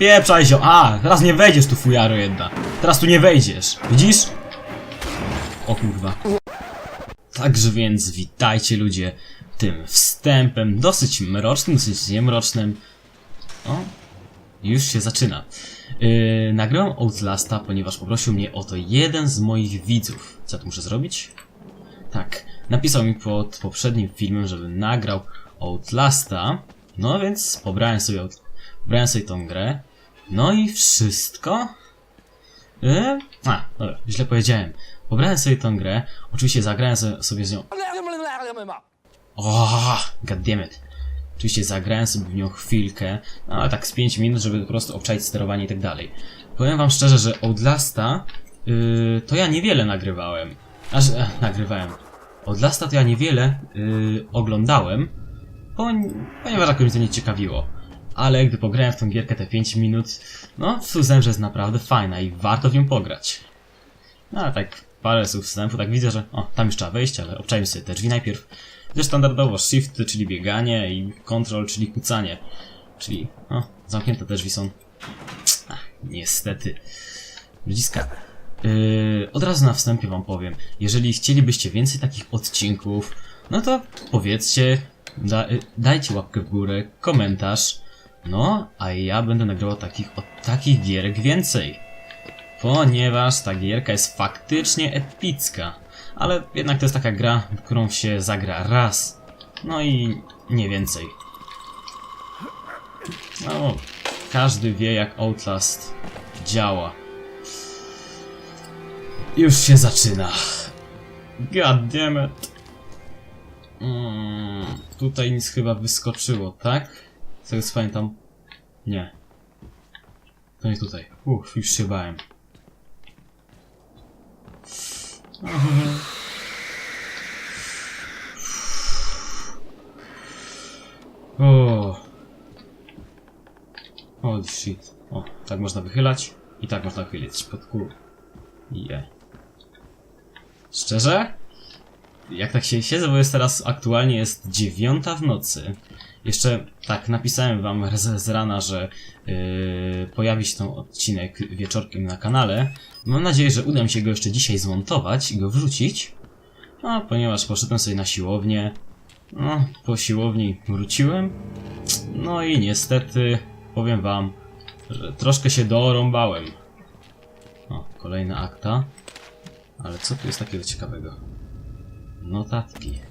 Spieprzaj się! A! Teraz nie wejdziesz tu, fujaro jedna. Teraz tu nie wejdziesz. Widzisz? O kurwa. Także więc witajcie ludzie tym wstępem dosyć mrocznym, dosyć niemrocznym. O, już się zaczyna. Yy, nagrałem Outlasta, ponieważ poprosił mnie o to jeden z moich widzów. Co tu muszę zrobić? Tak, napisał mi pod poprzednim filmem, żebym nagrał Outlasta. No więc pobrałem sobie, pobrałem sobie tą grę. No i wszystko. Yy? A, dobra, źle powiedziałem. Pobrałem sobie tą grę. Oczywiście zagrałem sobie z nią o, goddammit. Oczywiście zagrałem sobie w nią chwilkę, no ale tak z 5 minut, żeby po prostu obczaić sterowanie i tak dalej. Powiem wam szczerze, że Outlasta yy, to ja niewiele nagrywałem. Aż, e, nagrywałem. Outlasta to ja niewiele yy, oglądałem, ponieważ jakoś mnie to nie ciekawiło. Ale gdy pograłem w tą gierkę te 5 minut, no uznałem, że jest naprawdę fajna i warto w nią pograć. No ale tak parę słów wstępu, tak widzę, że o, tam już trzeba wejść, ale obczajmy sobie te drzwi najpierw. Gdzie standardowo shift, czyli bieganie i control, czyli kucanie. Czyli, o, zamknięte te drzwi są. Ach, niestety. Ludziska. Yy, od razu na wstępie wam powiem, jeżeli chcielibyście więcej takich odcinków, no to powiedzcie, da, dajcie łapkę w górę, komentarz, no, a ja będę nagrywał takich, od takich gierek więcej ponieważ ta gierka jest faktycznie epicka. Ale jednak to jest taka gra, którą się zagra raz. No i nie więcej. No, każdy wie jak Outlast działa. Już się zaczyna. God damn it. Mm, tutaj nic chyba wyskoczyło, tak? Tego pamiętam. Nie. To nie tutaj. Uff, już się bałem. O. Holy shit. O, tak można wychylać i tak można chylić pod kół. Je. Szczerze? Jak tak się siedzę, bo jest teraz aktualnie jest dziewiąta w nocy. Jeszcze tak napisałem wam z, z rana, że yy, pojawi się ten odcinek wieczorkiem na kanale. Mam nadzieję, że uda mi się go jeszcze dzisiaj zmontować i go wrzucić. No, ponieważ poszedłem sobie na siłownię. No, po siłowni wróciłem. No i niestety powiem wam, że troszkę się dorąbałem. O, kolejna akta. Ale co tu jest takiego ciekawego? Notatki.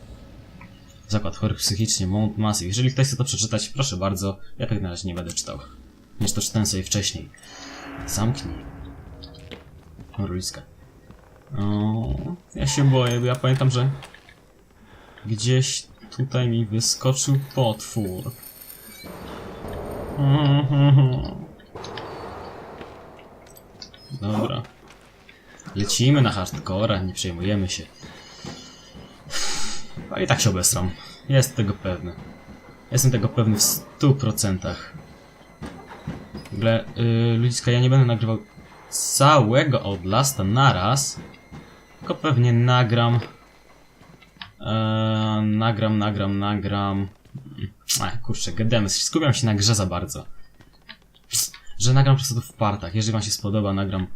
Zakład chorych psychicznie, Mount Massive. Jeżeli ktoś chce to przeczytać, proszę bardzo. Ja tak na razie nie będę czytał. Niż to czytałem sobie wcześniej. Zamknij. Mruliska. O, ja się boję, bo ja pamiętam, że gdzieś tutaj mi wyskoczył potwór. Dobra. Lecimy na hardcora, nie przejmujemy się. I tak się obestram. Jest tego pewny. Jestem tego pewny w 100%. W ogóle, yy, ludziska, ja nie będę nagrywał całego Outlasta naraz, tylko pewnie nagram. Eee, nagram, nagram, nagram. Ech, kurczę, gademy, skupiam się na grze za bardzo. Że nagram po prostu w partach. Jeżeli wam się spodoba, nagram,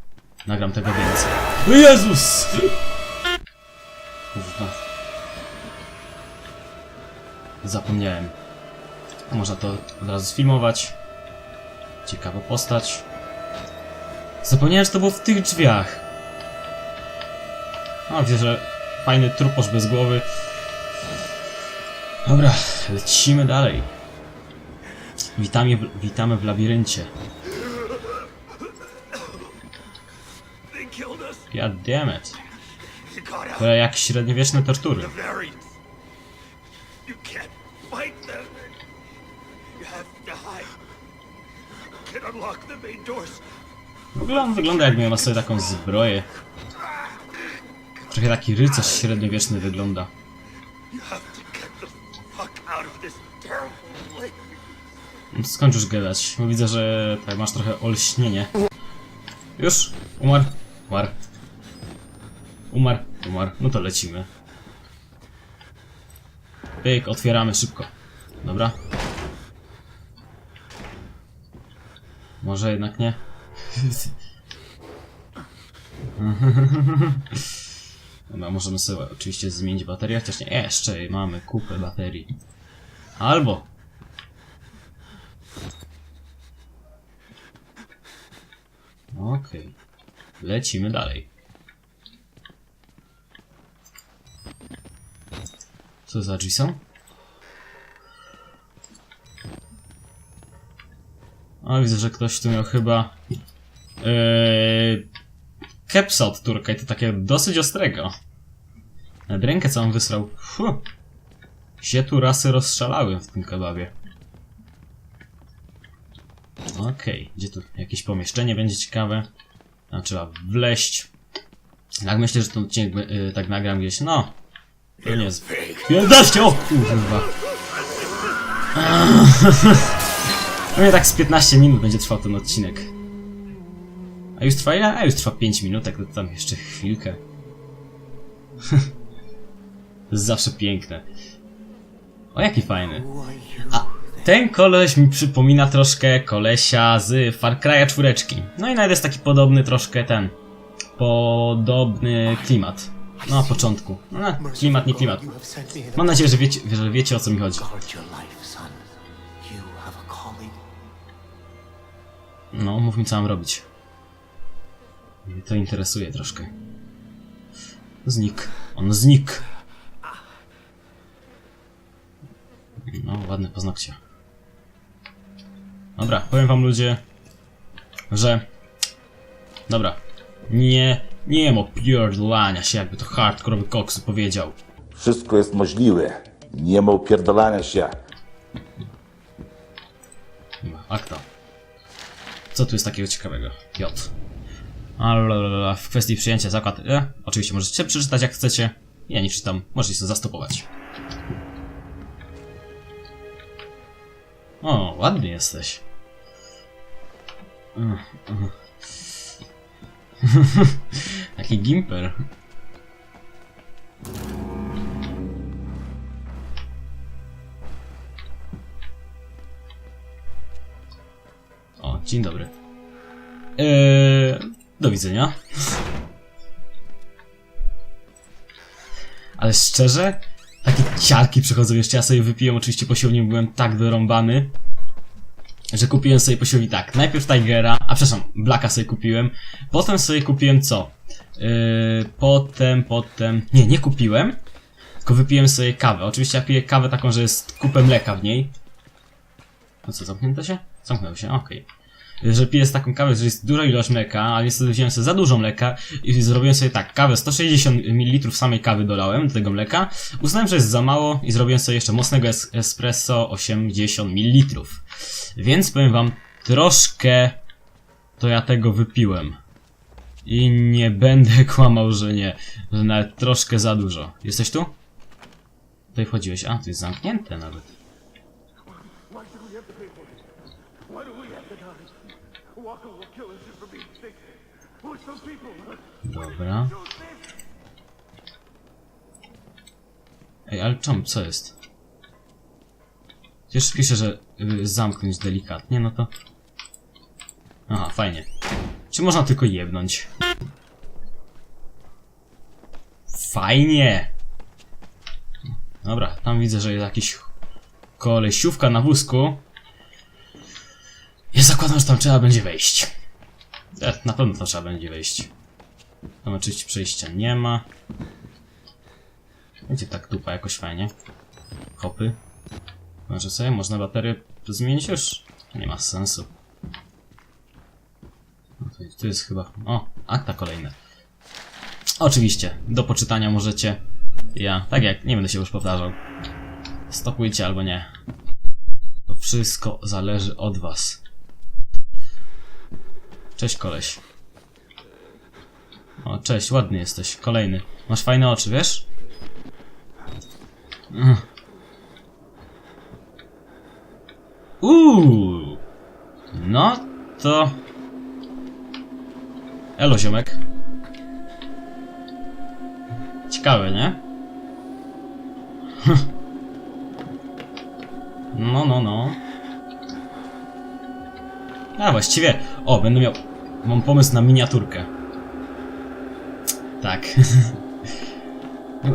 nagram tego więcej. Jezus! Kurwa. Zapomniałem. Można to od razu sfilmować. Ciekawa postać. Zapomniałem, że to było w tych drzwiach. O, widzę, że fajny truposz bez głowy. Dobra, lecimy dalej. Witamy, witamy w labiryncie. God damn it. To jak średniowieczne tortury. W ogóle on wygląda jakby miał sobie taką zbroję. Trochę taki rycerz średniowieczny wygląda. Place. Skąd już gadać? Widzę, że tak masz trochę olśnienie. Już? Umarł? Umarł. Umarł? Umarł. No to lecimy. Pyk, otwieramy szybko. Dobra. Może jednak nie? Dobra, możemy sobie oczywiście zmienić baterię, chociaż nie, jeszcze mamy kupę baterii. Albo... Okej. Lecimy dalej. Co za drzwi są? O, widzę, że ktoś tu miał chyba... Yy, kepsa od turka i to takie dosyć ostrego. Nawet rękę całą wysrał. Fuh. Się tu rasy rozstrzelały w tym kebabie. Okej, gdzie tu jakieś pomieszczenie będzie ciekawe. Tam trzeba wleść. Tak myślę, że ten odcinek y, tak nagram gdzieś, no. To nie jest... 15! O kurwa! Pewnie tak z 15 minut będzie trwał ten odcinek. A już trwa ile? A już trwa 5 minut, tak tam jeszcze chwilkę. to jest zawsze piękne. O, jaki fajny. A ten koleś mi przypomina troszkę kolesia z Far Cry'a czwóreczki. No i nawet jest taki podobny troszkę ten. Podobny klimat. No, na początku. No, klimat, nie klimat. Mam nadzieję, że wiecie, że wiecie o co mi chodzi. No, mów mi co mam robić. Mnie to interesuje troszkę. Znikł. On znikł. No, ładne paznokcie. Dobra, powiem wam ludzie, że... Dobra. Nie, nie ma pierdolania się, jakby to hardkorowy koksu powiedział. Wszystko jest możliwe. Nie ma upierdalania się. Chyba, Akta. Co tu jest takiego ciekawego? J. Ale w kwestii przyjęcia zakład E, oczywiście możecie przeczytać jak chcecie. Ja nie czytam, możecie sobie zastopować. O, ładny jesteś. Taki gimper. Dzień dobry. Eee, do widzenia. Ale szczerze, takie ciarki przychodzą jeszcze. Ja sobie wypiłem oczywiście po siłowni, byłem tak wyrąbany, że kupiłem sobie po siłowni tak. Najpierw Tigera, a przepraszam, Blacka sobie kupiłem. Potem sobie kupiłem co? Eee, potem, potem... Nie, nie kupiłem. Tylko wypiłem sobie kawę. Oczywiście ja piję kawę taką, że jest kupę mleka w niej. No co, zamknięto się? Zamknęło się, okej. Że piję z taką kawę, że jest duża ilość mleka, ale niestety wziąłem sobie za dużo mleka i zrobiłem sobie tak, kawę 160 ml samej kawy dolałem do tego mleka. Uznałem, że jest za mało i zrobiłem sobie jeszcze mocnego es espresso 80 ml. Więc powiem wam, troszkę to ja tego wypiłem. I nie będę kłamał, że nie, że nawet troszkę za dużo. Jesteś tu? Tutaj wchodziłeś, a, tu jest zamknięte nawet. Dobra. Ej, ale czemu, co jest? Przecież pisze, że y, zamknąć delikatnie, no to... Aha, fajnie. Czy można tylko jebnąć? Fajnie! Dobra, tam widzę, że jest jakiś kolesiówka na wózku. Ja zakładam, że tam trzeba będzie wejść. E, na pewno tam trzeba będzie wejść. Tam oczywiście przejścia nie ma. Będzie tak dupa jakoś fajnie. Hopy. Może sobie można baterię zmienić już? Nie ma sensu. No to jest chyba... O, akta kolejne. Oczywiście, do poczytania możecie. Ja, tak jak, nie będę się już powtarzał. Stopujcie albo nie. To wszystko zależy od was. Cześć koleś. O, cześć, ładny jesteś. Kolejny. Masz fajne oczy, wiesz? Uuu. No to... Elo, ziomek. Ciekawe, nie? No, no, no. A właściwie, o, będę miał. Mam pomysł na miniaturkę. Tak.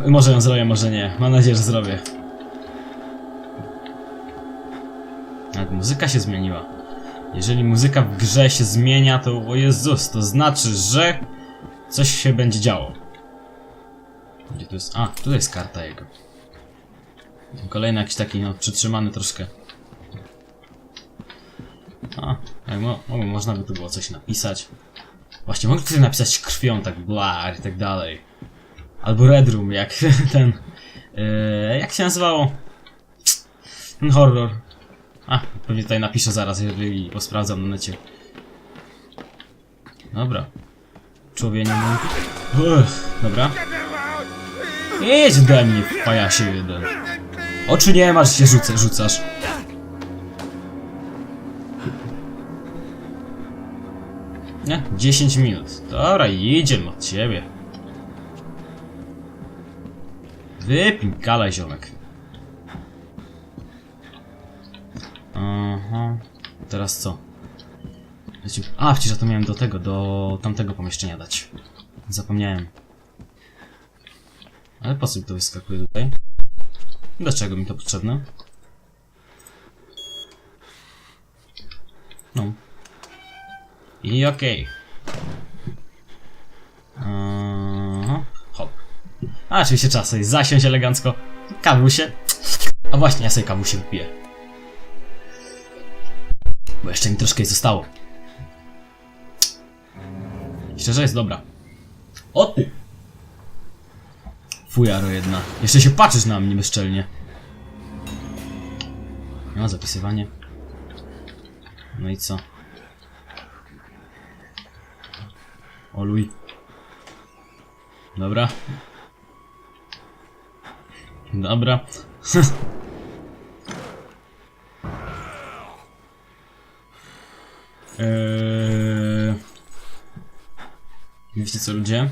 Może ją zrobię, może nie. Mam nadzieję, że zrobię. Nawet muzyka się zmieniła. Jeżeli muzyka w grze się zmienia, to o Jezus, to znaczy, że coś się będzie działo. Gdzie tu jest? A, tu jest karta jego. Kolejny jakiś taki, no, przytrzymany troszkę. A, mo można by tu było coś napisać. Właśnie, mogę tutaj napisać krwią, tak blar i tak dalej. Albo Red Room, jak ten... Yy, jak się nazywało? Ten horror. A, pewnie tutaj napiszę zaraz, jeżeli posprawdzam na necie. Dobra. Człowienie mój. Uff, dobra. Jedź ode mnie, pajasie jeden. Oczu nie masz, się rzucę, rzucasz. Nie, 10 minut. Dobra, idziemy od ciebie. Wypij kala, ziomek. Aha. Teraz co? A, ja to miałem do tego, do tamtego pomieszczenia dać. Zapomniałem. Ale po co mi to wyskakuje tutaj? Dlaczego mi to potrzebne? No. I okej. Aha, Hop. A, oczywiście trzeba sobie zasiąść elegancko. Kawusie. A właśnie, ja sobie kawusie wypiję. Bo jeszcze mi troszkę zostało. Szczerze jest dobra. O ty! Fujaro jedna. Jeszcze się patrzysz na mnie bezczelnie. No, zapisywanie. No i co? Oluj. Dobra. Dobra. Eee... Wiecie co ludzie?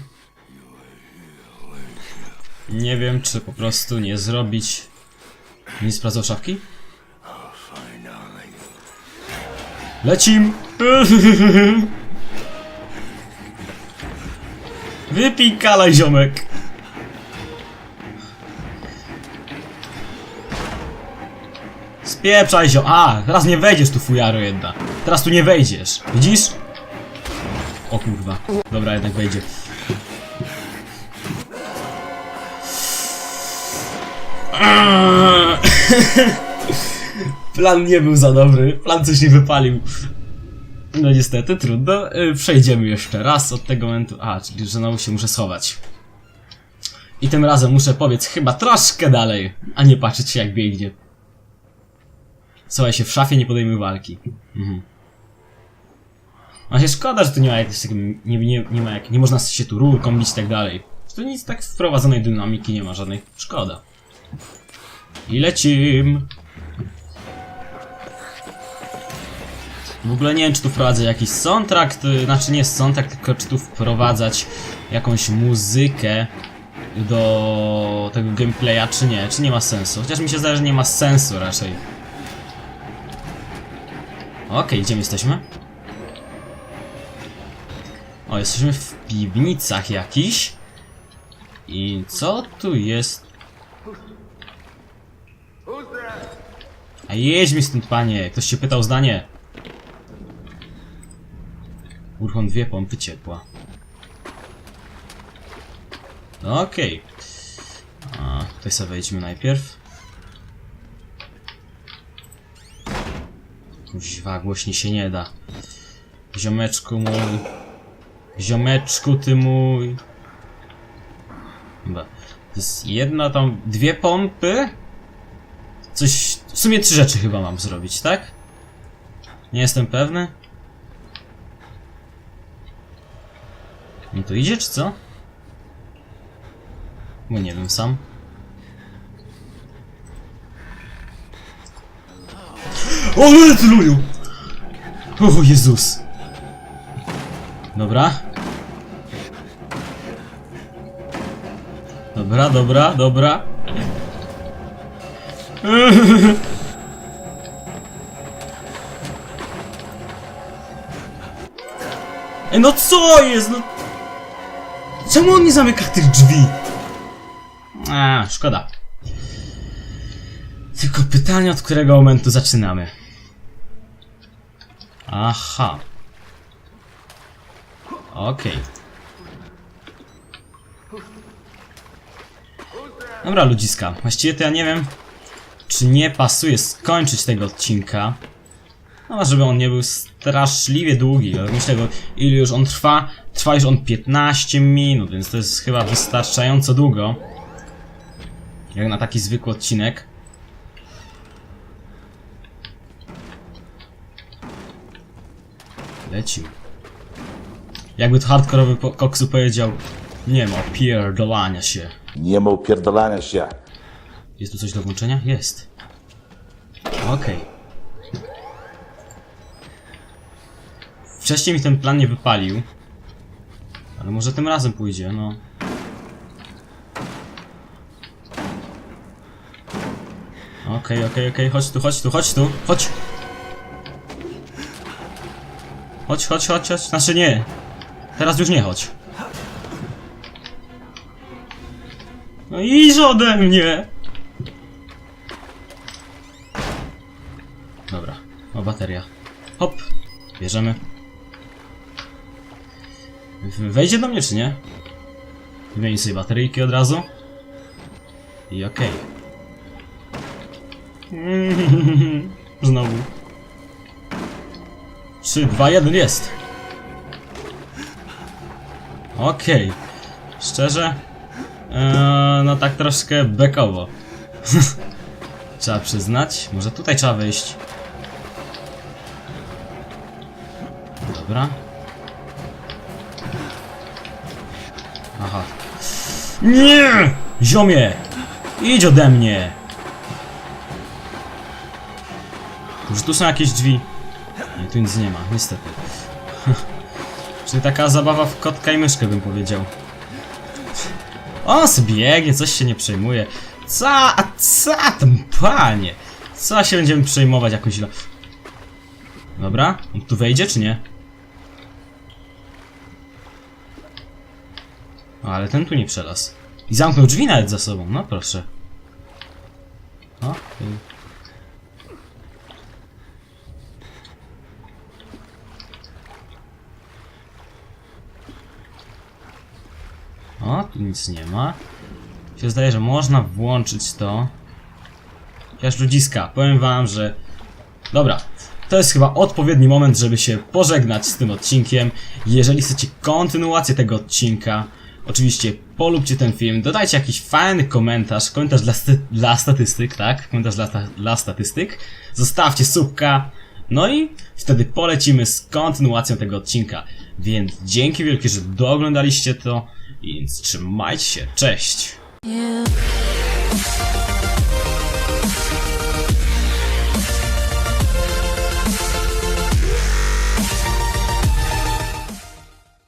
Nie wiem, czy po prostu nie zrobić... Nie sprawdzał szafki? Lecim! Wypij kalaj, ziomek! Spieprzaj zio... A, teraz nie wejdziesz tu, fujaro jedna. Teraz tu nie wejdziesz. Widzisz? O kurwa. Dobra, jednak wejdzie. Plan nie był za dobry. Plan coś nie wypalił. No niestety, trudno. Y, Przejdziemy jeszcze raz od tego momentu. A, czyli że znowu się muszę schować. I tym razem muszę powiedz chyba troszkę dalej, a nie patrzeć się jak biegnie. Słuchaj się w szafie, nie podejmuj walki. Mhm. Właśnie szkoda, że tu nie ma jakiejś takiej, nie, nie, nie ma jak, nie można się tu rurką bić i tak dalej. Tu nic tak wprowadzonej dynamiki nie ma żadnej. Szkoda. I lecim. W ogóle nie wiem, czy tu wprowadzę jakiś soundtrack, to, znaczy nie soundtrack, tylko czy tu wprowadzać jakąś muzykę do tego gameplaya, czy nie, czy nie ma sensu. Chociaż mi się zdaje, że nie ma sensu raczej. Okej, gdzie my jesteśmy? O, jesteśmy w piwnicach jakiś. I co tu jest? A jedź mi stąd, panie. Ktoś cię pytał zdanie. Uruchom dwie pompy ciepła. Okej. A, tutaj sobie wejdźmy najpierw. Kuźwa, głośniej się nie da. Ziomeczku mój. Ziomeczku ty mój. Chyba. To jest jedna tam, dwie pompy. Coś, w sumie trzy rzeczy chyba mam zrobić, tak? Nie jestem pewny. Mi to idzie, czy co? Bo nie wiem sam. O, luju! O Jezus! Dobra. Dobra, dobra, dobra. No co jest? No... Czemu on nie zamyka tych drzwi? A, szkoda. Tylko pytanie, od którego momentu zaczynamy. Aha. Okej. Dobra, ludziska. Właściwie to ja nie wiem, czy nie pasuje skończyć tego odcinka. No, żeby on nie był straszliwie długi. Myślę, bo ile już on trwa? Trwa już on 15 minut, więc to jest chyba wystarczająco długo. Jak na taki zwykły odcinek. Lecimy. Jakby to hardkorowy po- koksu powiedział, nie ma pierdolania się. Nie ma upierdalania się. Jest tu coś do włączenia? Jest. Okej. Wcześniej mi ten plan nie wypalił. Ale może tym razem pójdzie, no. Okej, okej, okej, chodź tu, chodź tu, chodź tu, chodź! Chodź, chodź, chodź, chodź, znaczy nie. Teraz już nie chodź. No idź ode mnie! Dobra, o bateria. Hop, bierzemy. Wejdzie do mnie czy nie? Wymienię sobie bateryjki od razu. I okej. Znowu. 3, 2, 1 jest. Okej. Szczerze? Eee, no tak troszkę bekowo. Trzeba przyznać. Może tutaj trzeba wyjść. Dobra. Aha. Nie! Ziomie! Idź ode mnie! Może tu są jakieś drzwi? Nie, tu nic nie ma, niestety. Czyli taka zabawa w kotka i myszkę bym powiedział. On sobie biegnie, coś się nie przejmuje. Co? A co tam, panie? Co się będziemy przejmować jakoś źle? Dobra, on tu wejdzie czy nie? O, ale ten tu nie przelazł. I zamknął drzwi nawet za sobą, no proszę. O, y. O, tu nic nie ma. Się zdaje, że można włączyć to. Chociaż ludziska, powiem wam, że... Dobra, to jest chyba odpowiedni moment, żeby się pożegnać z tym odcinkiem. Jeżeli chcecie kontynuację tego odcinka, oczywiście polubcie ten film, dodajcie jakiś fajny komentarz, komentarz dla, sty- dla statystyk, tak? Komentarz dla, dla statystyk. Zostawcie subka, no i wtedy polecimy z kontynuacją tego odcinka. Więc dzięki wielkie, że dooglądaliście to, więc trzymajcie się, cześć! You